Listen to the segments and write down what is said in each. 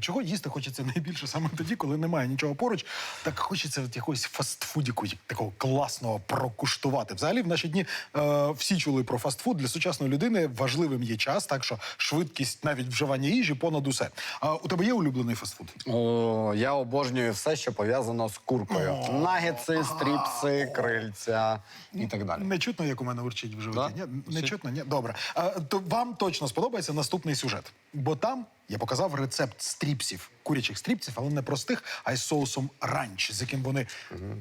Чого їсти хочеться найбільше саме тоді, коли немає нічого поруч, так хочеться от якогось фастфудіку такого класного прокуштувати. Взагалі, в наші дні е, всі чули про фастфуд. Для сучасної людини важливим є час, так що швидкість навіть вживання їжі понад усе. А у тебе є улюблений фастфуд? О, я обожнюю все, що пов'язано з куркою. Нагетси, стріпси, крильця і так далі. Не чутно, як у мене урчить в животі. Да? Ні, не чутно, ні. Добре. А, то вам точно сподобається наступний сюжет. Бо там я показав рецепт стріпсів, курячих стріпсів, але не простих, а й соусом ранч, з яким вони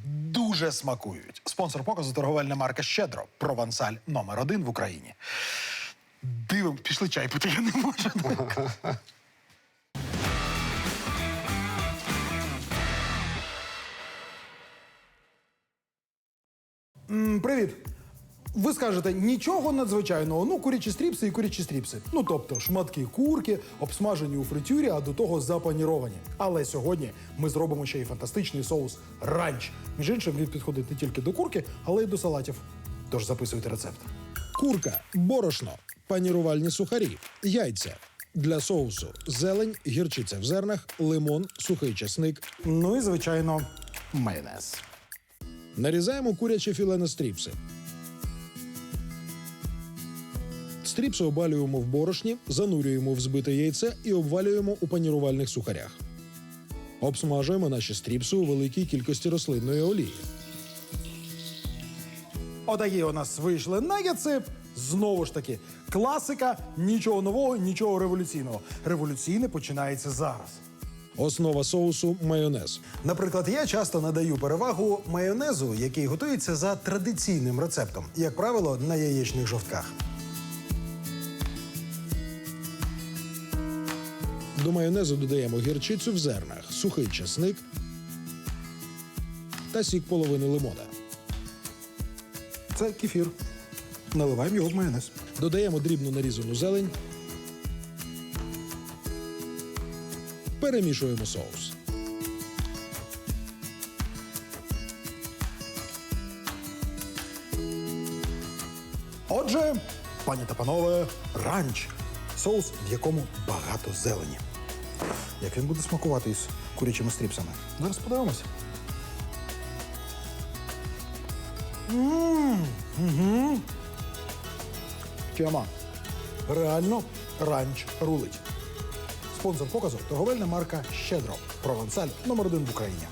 дуже смакують. Спонсор показу торговельна марка Щедро. Провансаль номер один в Україні. Дивим, пішли чай пити, я не можу. Привіт. Ви скажете нічого надзвичайного, ну курячі стріпси і курячі стріпси. Ну тобто шматки курки, обсмажені у фритюрі, а до того запаніровані. Але сьогодні ми зробимо ще й фантастичний соус ранч. Між іншим, він підходить не тільки до курки, але й до салатів. Тож записуйте рецепт. Курка, борошно, панірувальні сухарі, яйця. Для соусу зелень, гірчиця в зернах, лимон, сухий часник. Ну і звичайно, майонез. Нарізаємо куряче філе на стріпси. Стріпси обвалюємо в борошні, занурюємо в збите яйце і обвалюємо у панірувальних сухарях. Обсмажуємо наші стріпси у великій кількості рослинної олії. Отакі у нас вийшли нагетси. Знову ж таки, класика, нічого нового, нічого революційного. Революційне починається зараз. Основа соусу майонез. Наприклад, я часто надаю перевагу майонезу, який готується за традиційним рецептом, як правило, на яєчних жовтках. До майонезу додаємо гірчицю в зернах, сухий часник та сік половини лимона. Це кефір. Наливаємо його в майонез. Додаємо дрібно нарізану зелень. Перемішуємо соус. Отже, пані та панове, ранч. Соус, в якому багато зелені. Як він буде смакувати із курячими стріпсами? Зараз подивимося. Тема. Реально ранч рулить. Спонсор показу торговельна марка Щедро. Провансаль номер один в Україні.